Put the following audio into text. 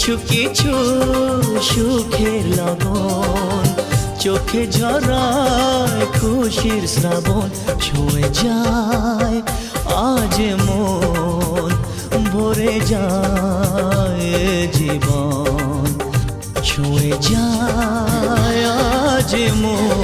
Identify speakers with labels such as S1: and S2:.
S1: কিছু কিছু সুখের লগন চোখে ঝরায় খুশির শ্রাবণ, ছুঁয়ে যায় আজ মন, ভরে যায় জীবন। ছুঁয়ে যায় আজ মন।